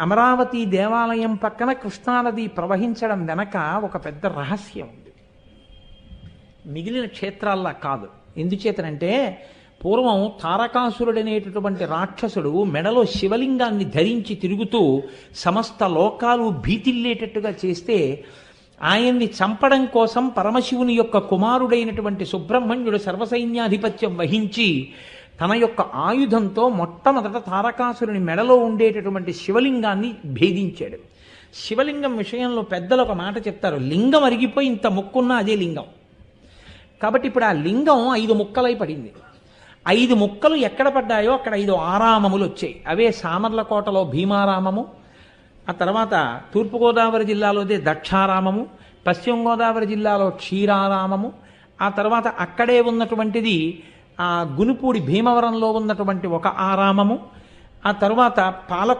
అమరావతి దేవాలయం పక్కన కృష్ణానది ప్రవహించడం వెనక ఒక పెద్ద రహస్యం ఉంది. మిగిలిన క్షేత్రాల్లా కాదు. ఎందుచేతనంటే పూర్వం తారకాసురుడనేటటువంటి రాక్షసుడు మెడలో శివలింగాన్ని ధరించి తిరుగుతూ సమస్త లోకాలు భీతిల్లేటట్టుగా చేస్తే ఆయన్ని చంపడం కోసం పరమశివుని యొక్క కుమారుడైనటువంటి సుబ్రహ్మణ్యుడు సర్వసైన్యాధిపత్యం వహించి తన యొక్క ఆయుధంతో మొట్టమొదట తారకాసురుని మెడలో ఉండేటటువంటి శివలింగాన్ని భేదించాడు. శివలింగం విషయంలో పెద్దలు ఒక మాట చెప్తారు లింగం అరిగిపోయి ఇంత ముక్కున్నా అదే లింగం. కాబట్టి ఇప్పుడు ఆ లింగం ఐదు ముక్కలై పడింది. ఐదు ముక్కలు ఎక్కడ పడ్డాయో అక్కడ ఐదు ఆరామములు వచ్చాయి. అవే సామర్లకోటలో భీమారామము ఆ తర్వాత తూర్పుగోదావరి జిల్లాలోదే దక్షారామము పశ్చిమ గోదావరి జిల్లాలో క్షీరారామము ఆ తర్వాత అక్కడే ఉన్నటువంటిది ఆ గునుపూడి భీమవరంలో ఉన్నటువంటి ఒక ఆరామము ఆ తర్వాత పాలకు